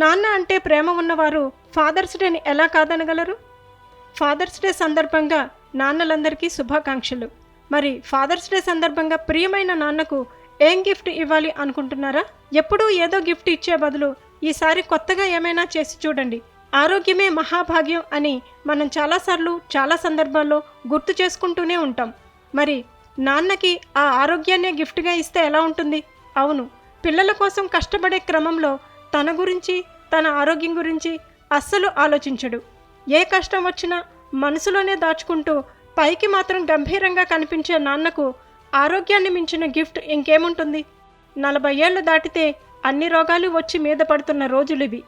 నాన్న అంటే ప్రేమ ఉన్నవారు ఫాదర్స్ డేని ఎలా కాదనగలరు? ఫాదర్స్ డే సందర్భంగా నాన్నలందరికీ శుభాకాంక్షలు. మరి ఫాదర్స్ డే సందర్భంగా ప్రియమైన నాన్నకు ఏం గిఫ్ట్ ఇవ్వాలి అనుకుంటున్నారా? ఎప్పుడూ ఏదో గిఫ్ట్ ఇచ్చే బదులు ఈసారి కొత్తగా ఏమైనా చేసి చూడండి. ఆరోగ్యమే మహాభాగ్యం అని మనం చాలాసార్లు చాలా సందర్భాల్లో గుర్తు చేసుకుంటూనే ఉంటాం. మరి నాన్నకి ఆ ఆరోగ్యాన్నే గిఫ్ట్గా ఇస్తే ఎలా ఉంటుంది? అవును పిల్లల కోసం కష్టపడే క్రమంలో తన గురించి తన ఆరోగ్యం గురించి అస్సలు ఆలోచించడు. ఏ కష్టం వచ్చినా మనసులోనే దాచుకుంటూ పైకి మాత్రం గంభీరంగా కనిపించే నాన్నకు ఆరోగ్యాన్ని మించిన గిఫ్ట్ ఇంకేముంటుంది? నలభై ఏళ్ళు దాటితే అన్ని రోగాలు వచ్చి మీద పడుతున్న రోజులు ఇవి.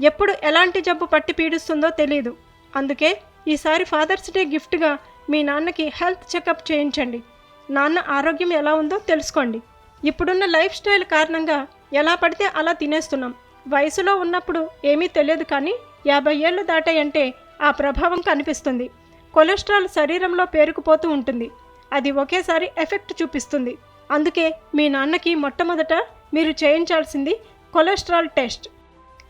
ఎప్పుడు ఎలాంటి జబ్బు పట్టి పీడిస్తుందో తెలియదు అందుకే ఈసారి ఫాదర్స్ డే గిఫ్ట్గా మీ నాన్నకి హెల్త్ చెకప్ చేయించండి. నాన్న ఆరోగ్యం ఎలా ఉందో తెలుసుకోండి. ఇప్పుడున్న లైఫ్ స్టైల్ కారణంగా ఎలా పడితే అలా తినేస్తున్నాం. వయసులో ఉన్నప్పుడు ఏమీ తెలియదు కానీ యాభై ఏళ్ళు దాటాయంటే ఆ ప్రభావం కనిపిస్తుంది. కొలెస్ట్రాల్ శరీరంలో పేరుకుపోతూ ఉంటుంది. అది ఒకేసారి ఎఫెక్ట్ చూపిస్తుంది. అందుకే మీ నాన్నకి మొట్టమొదట మీరు చేయించాల్సింది కొలెస్ట్రాల్ టెస్ట్.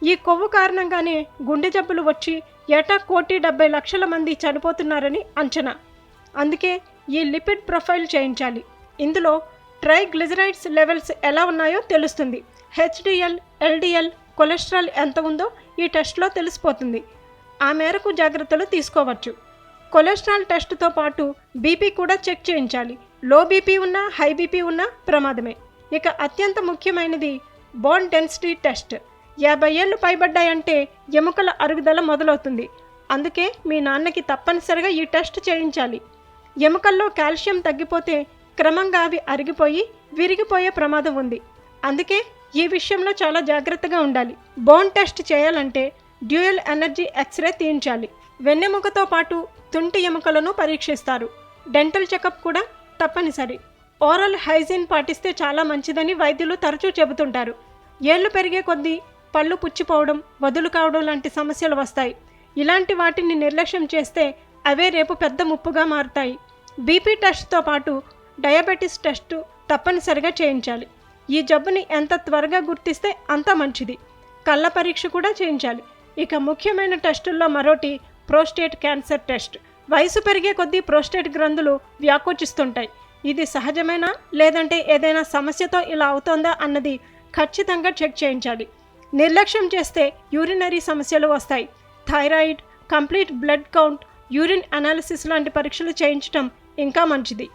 ఈ కొవ్వు కారణంగానే గుండె జబ్బులు వచ్చి ఏటా కోటి డెబ్బై లక్షల మంది చనిపోతున్నారని అంచనా. అందుకే ఈ లిపిడ్ ప్రొఫైల్ చేయించాలి. ఇందులో ట్రైగ్లిజరైడ్స్ లెవెల్స్ ఎలా ఉన్నాయో తెలుస్తుంది. హెచ్డిఎల్ ఎల్డిఎల్ కొలెస్ట్రాల్ ఎంత ఉందో ఈ టెస్ట్లో తెలిసిపోతుంది. ఆ మేరకు జాగ్రత్తలు తీసుకోవచ్చు. కొలెస్ట్రాల్ టెస్ట్తో పాటు బీపీ కూడా చెక్ చేయించాలి. లో బీపీ ఉన్నా హై బీపీ ఉన్నా ప్రమాదమే. ఇక అత్యంత ముఖ్యమైనది బోన్ డెన్సిటీ టెస్ట్. యాభై ఏళ్ళు పైబడ్డాయంటే ఎముకల అరుగుదల మొదలవుతుంది. అందుకే మీ నాన్నకి తప్పనిసరిగా ఈ టెస్ట్ చేయించాలి. ఎముకల్లో కాల్షియం తగ్గిపోతే క్రమంగా అవి అరిగిపోయి విరిగిపోయే ప్రమాదం ఉంది. అందుకే ఈ విషయంలో చాలా జాగ్రత్తగా ఉండాలి. బోన్ టెస్ట్ చేయాలంటే డ్యూయల్ ఎనర్జీ ఎక్స్రే తీయించాలి. వెన్నెముకతో పాటు తుంటి ఎముకలను పరీక్షిస్తారు. డెంటల్ చెకప్ కూడా తప్పనిసరి. ఓరల్ హైజీన్ పాటిస్తే చాలా మంచిదని వైద్యులు తరచూ చెబుతుంటారు. ఏళ్ళు పెరిగే కొద్దీ పళ్ళు పుచ్చిపోవడం వదులు కావడం లాంటి సమస్యలు వస్తాయి. ఇలాంటి వాటిని నిర్లక్ష్యం చేస్తే అవే రేపు పెద్ద ముప్పుగా మారుతాయి. బీపీ టెస్ట్తో పాటు డయాబెటీస్ టెస్ట్ తప్పనిసరిగా చేయించాలి. ఈ జబ్బుని ఎంత త్వరగా గుర్తిస్తే అంత మంచిది. కళ్ళ పరీక్ష కూడా చేయించాలి. ఇక ముఖ్యమైన టెస్టుల్లో మరోటి ప్రోస్టేట్ క్యాన్సర్ టెస్ట్. వయసు పెరిగే కొద్దీ ప్రోస్టేట్ గ్రంథులు వ్యాకోచిస్తుంటాయి. ఇది సహజమేనా? లేదంటే ఏదైనా సమస్యతో ఇలా అవుతోందా అన్నది ఖచ్చితంగా చెక్ చేయించాలి. నిర్లక్ష్యం చేస్తే యూరినరీ సమస్యలు వస్తాయి. Thyroid complete blood count urine analysis లాంటి పరీక్షలు చేయించడం ఇంకా మంచిది.